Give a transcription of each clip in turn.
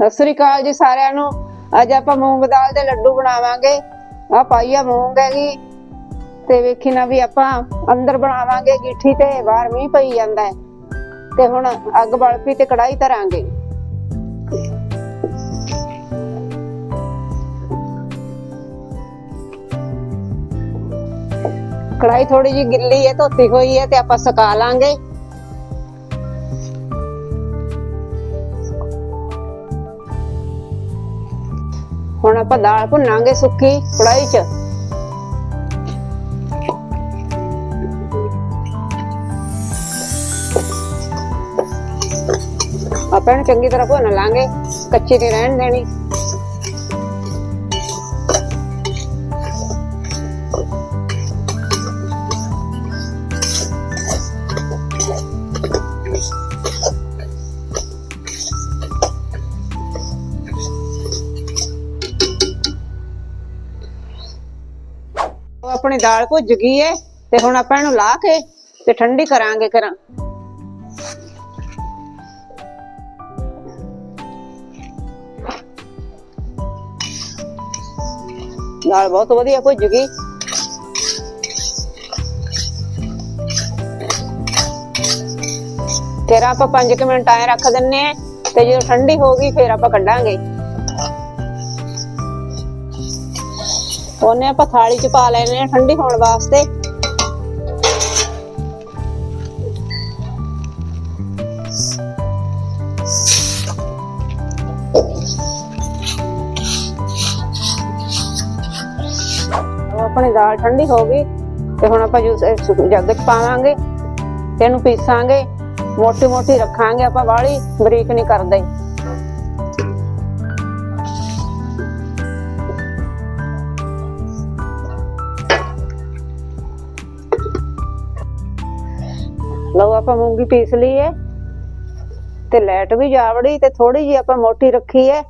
ਸਤਿ ਸ੍ਰੀ ਅਕਾਲ ਜੀ ਸਾਰਿਆਂ ਨੂੰ। ਅੱਜ ਆਪਾਂ ਮੂੰਗ ਦਾਲ ਦੇ ਲੱਡੂ ਬਣਾਵਾਂਗੇ। ਆ ਪਾਈਆ ਮੂੰਗ ਹੈਗੀ। ਤੇ ਵੇਖੀ ਨਾ ਵੀ ਆਪਾਂ ਅੰਦਰ ਬਣਾਵਾਂਗੇ ਗਿੱਠੀ ਤੇ, ਬਾਹਰ ਮੀਂਹ ਪਈ ਜਾਂਦਾ ਹੈ। ਤੇ ਹੁਣ ਅੱਗ ਬਲ ਪਈ ਤੇ ਕੜਾਈ ਧਰਾਂਗੇ। ਕੜਾਈ ਥੋੜੀ ਜਿਹੀ ਗਿੱਲੀ ਹੈ, ਧੋਤੀ ਹੋਈ ਹੈ ਤੇ ਆਪਾਂ ਸੁਕਾ ਲਾਂਗੇ। ਹੁਣ ਆਪਾਂ ਦਾਲ ਭੁੰਨਾਂਗੇ ਸੁੱਕੀ ਕੜਾਈ 'ਚ। ਆਪਾਂ ਇਹਨੂੰ ਚੰਗੀ ਤਰ੍ਹਾਂ ਭੁੰਨ ਲਾਂਗੇ, ਕੱਚੀ ਨਹੀਂ ਰਹਿਣ ਦੇਣੀ। ਆਪਣੀ ਦਾਲ ਭੁੱਜ ਗਈ ਏ ਤੇ ਹੁਣ ਆਪਾਂ ਇਹਨੂੰ ਲਾ ਕੇ ਤੇ ਠੰਡੀ ਕਰਾਂਗੇ ਕਰਾਂ ਦਾਲ ਬਹੁਤ ਵਧੀਆ ਭੁੱਜ ਗਈ। ਫਿਰ ਆਪਾਂ 5 ਮਿੰਟ ਆਏ ਰੱਖ ਦਿੰਨੇ ਆ ਤੇ ਜਦੋਂ ਠੰਡੀ ਹੋ ਗਈ, ਫਿਰ ਆਪਾਂ ਕੱਢਾਂਗੇ। ਉਹਨੇ ਆਪਾਂ ਥਾਲੀ ਚ ਪਾ ਲੈਣੇ ਆ ਠੰਡੀ ਹੋਣ ਵਾਸਤੇ। ਆਪਣੀ ਦਾਲ ਠੰਡੀ ਹੋ ਗਈ ਤੇ ਹੁਣ ਆਪਾਂ ਜੂਸ ਜੱਗ ਚ ਪਾਵਾਂਗੇ ਤੇ ਇਹਨੂੰ ਪੀਸਾਂਗੇ। ਮੋਟੀ ਮੋਟੀ ਰੱਖਾਂਗੇ ਆਪਾਂ ਵਾਲੀ, ਬਰੀਕ ਨਹੀਂ ਕਰਦੇ ਲਓ ਆਪਾਂ ਮੂੰਗੀ ਪੀਸ ਲਈ ਹੈ। ਤੇ ਲੈਟ ਵੀ ਜਾਵੜੀ ਤੇ ਥੋੜੀ ਜੀ ਆਪਾਂ ਮੋਟੀ ਰੱਖੀ ਹੈ।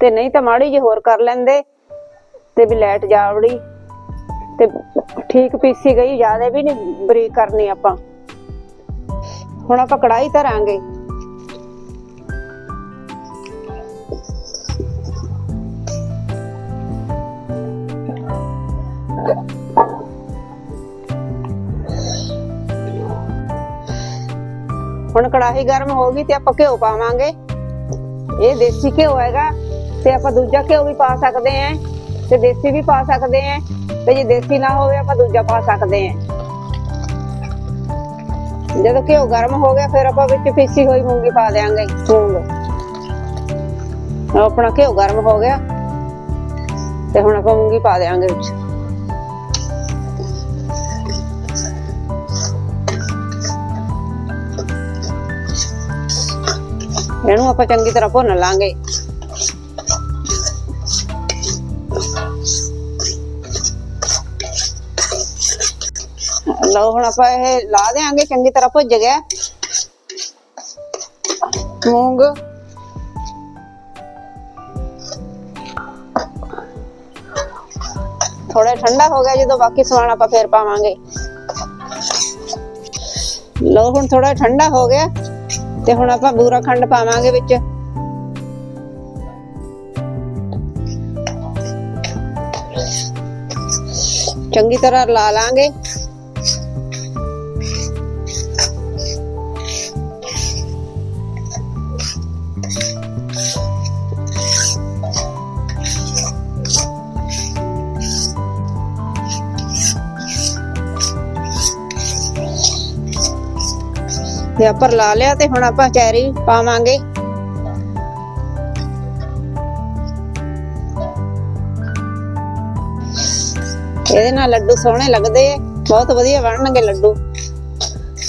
ਤੇ ਨਹੀਂ ਤਾਂ ਮਾੜੀ ਜੀ ਹੋਰ ਕਰ ਲੈਂਦੇ। ਤੇ ਵੀ ਲੈਟ ਜਾਵੜੀ। ਤੇ ਠੀਕ ਪੀਸੀ ਗਈ, ਜ਼ਿਆਦਾ ਵੀ ਨਹੀਂ ਬਰੀਕ ਕਰਨੀ ਆਪਾਂ। ਹੁਣ ਆਪਾਂ ਕੜਾਈ ਧਰਾਂਗੇ। ਹੁਣ ਕੜਾਹੀ ਗਰਮ ਹੋ ਗਈ ਤੇ ਆਪਾਂ ਘਿਓ ਪਾਵਾਂਗੇ। ਇਹ ਦੇਸੀ ਘਿਓ ਹੈਗਾ ਤੇ ਆਪਾਂ ਦੂਜਾ ਘਿਓ ਵੀ ਪਾ ਸਕਦੇ ਆਂ ਤੇ ਦੇਸੀ ਵੀ ਪਾ ਸਕਦੇ ਆਂ ਤੇ ਜੇ ਦੇਸੀ ਨਾ ਹੋਵੇ ਆਪਾਂ ਦੂਜਾ ਪਾ ਸਕਦੇ ਆਂ ਜਦੋਂ ਘਿਓ ਗਰਮ ਹੋ ਗਿਆ ਫਿਰ ਆਪਾਂ ਵਿੱਚ ਪੀਸੀ ਹੋਈ ਮੂੰਗੀ ਪਾ ਦੇਾਂਗੇ ਮੂੰਗ। ਆਪਣਾ ਘਿਓ ਗਰਮ ਹੋ ਗਿਆ ਤੇ ਹੁਣ ਆਪਾਂ ਮੂੰਗੀ ਪਾ ਦੇਾਂਗੇ ਵਿੱਚ। ਇਹਨੂੰ ਆਪਾਂ ਚੰਗੀ ਤਰ੍ਹਾਂ ਭੁੰਨ ਲਾਂਗੇ। ਲਓ ਹੁਣ ਆਪਾਂ ਇਹ ਲਾ ਦੇਾਂਗੇ ਚੰਗੀ ਤਰ੍ਹਾਂ ਭੁੱਜ ਗਿਆ। ਮੂੰਗ। ਥੋੜਾ ਠੰਡਾ ਹੋ ਗਿਆ, ਜਦੋਂ ਬਾਕੀ ਸਮਾਨ ਆਪਾਂ ਫੇਰ ਪਾਵਾਂਗੇ। ਲਓ ਹੁਣ ਥੋੜਾ ਠੰਡਾ ਹੋ ਗਿਆ। ਤੇ ਹੁਣ ਆਪਾਂ ਬੂਰਾ ਖੰਡ ਪਾਵਾਂਗੇ ਵਿੱਚ। ਚੰਗੀ ਤਰ੍ਹਾਂ ਲਾ ਲਾਂਗੇ। ਤੇ ਆਪਾਂ ਲਾ ਲਿਆ ਤੇ ਹੁਣ ਆਪਾਂ ਚੈਰੀ ਪਾਵਾਂਗੇ। ਇਹਦੇ ਨਾਲ ਲੱਡੂ ਸੋਹਣੇ ਲੱਗਦੇ ਆ। ਬਹੁਤ ਵਧੀਆ ਬਣਨਗੇ ਲੱਡੂ।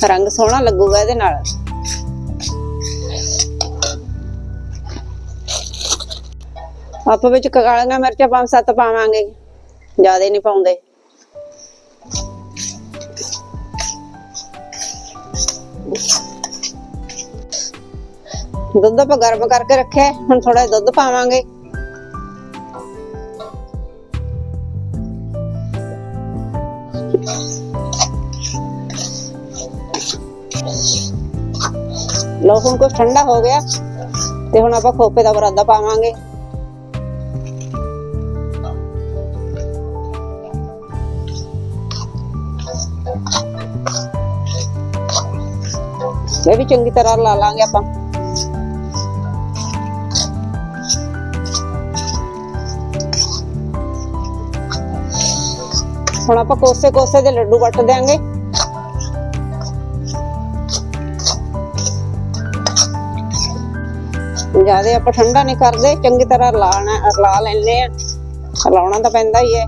ਰੰਗ ਸੋਹਣਾ ਲੱਗੂਗਾ ਇਹਦੇ ਨਾਲ। ਆਪਾਂ ਵਿੱਚ ਕਾਲੀਆਂ ਮਿਰਚਾਂ ਪੰਜ ਸੱਤ ਪਾਵਾਂਗੇ। ਜ਼ਿਆਦਾ ਨਹੀਂ ਪਾਉਂਦੇ। ਦੁੱਧ ਆਪਾਂ ਗਰਮ ਕਰਕੇ ਰੱਖਿਆ ਹੁਣ ਥੋੜਾ ਦੁੱਧ ਪਾਵਾਂਗੇ। ਲਓ ਹੁਣ ਕੁਛ ਠੰਡਾ ਹੋ ਗਿਆ ਤੇ ਹੁਣ ਆਪਾਂ ਖੋਪੇ ਦਾ ਬਰਾਦਾ ਪਾਵਾਂਗੇ। ਇਹ ਵੀ ਚੰਗੀ ਤਰ੍ਹਾਂ ਲਾ ਲਾਂਗੇ ਆਪਾਂ ਹੁਣ ਆਪਾਂ ਕੋਸੇ ਕੋਸੇ ਦੇ ਲੱਡੂ ਵੱਟ ਦਿਆਂਗੇ। ਜ਼ਿਆਦਾ ਆਪਾਂ ਠੰਡਾ ਨਹੀਂ ਕਰਦੇ, ਚੰਗੀ ਤਰ੍ਹਾਂ ਲਾਣਾ, ਲਾ ਲੈਣੇ ਆ। ਲਾਉਣਾ ਤਾਂ ਪੈਂਦਾ ਹੀ ਹੈ।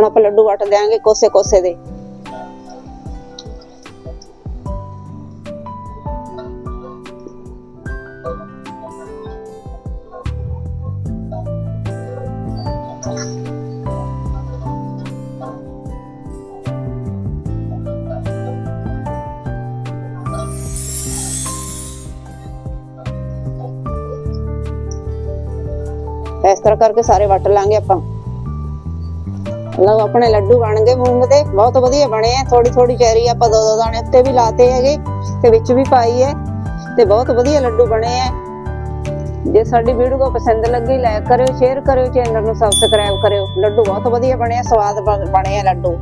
ਹੁਣ ਆਪਾਂ ਲੱਡੂ ਵੱਟ ਦਿਆਂਗੇ, ਕੋਸੇ ਕੋਸੇ ਦੇ। ਇਸ ਤਰ੍ਹਾਂ ਕਰਕੇ ਸਾਰੇ ਵੱਟ ਲਾਂਗੇ ਆਪਾਂ। ਲਓ, ਆਪਣੇ ਲੱਡੂ ਬਣ ਗਏ ਮੂੰਗ ਦੇ। ਬਹੁਤ ਵਧੀਆ ਬਣੇ ਆ ਥੋੜੀ ਥੋੜੀ ਚੈਰੀ ਆਪਾਂ ਦੋ ਦੋ ਦਾਣੇ ਉੱਤੇ ਵੀ ਲਾਤੇ ਹੈਗੇ ਤੇ ਵਿੱਚ ਵੀ ਪਾਈ ਹੈ ਤੇ ਬਹੁਤ ਵਧੀਆ ਲੱਡੂ ਬਣੇ ਆ। ਜੇ ਸਾਡੀ ਵੀਡੀਓ ਪਸੰਦ ਲੱਗੀ ਲਾਈਕ ਕਰਿਓ ਸ਼ੇਅਰ ਕਰਿਓ ਚੈਨਲ ਨੂੰ ਸਬਸਕ੍ਰਾਈਬ ਕਰਿਓ। ਲੱਡੂ ਬਹੁਤ ਵਧੀਆ ਬਣੇ ਆ, ਸਵਾਦ ਬਣ- ਬਣੇ ਆ ਲੱਡੂ।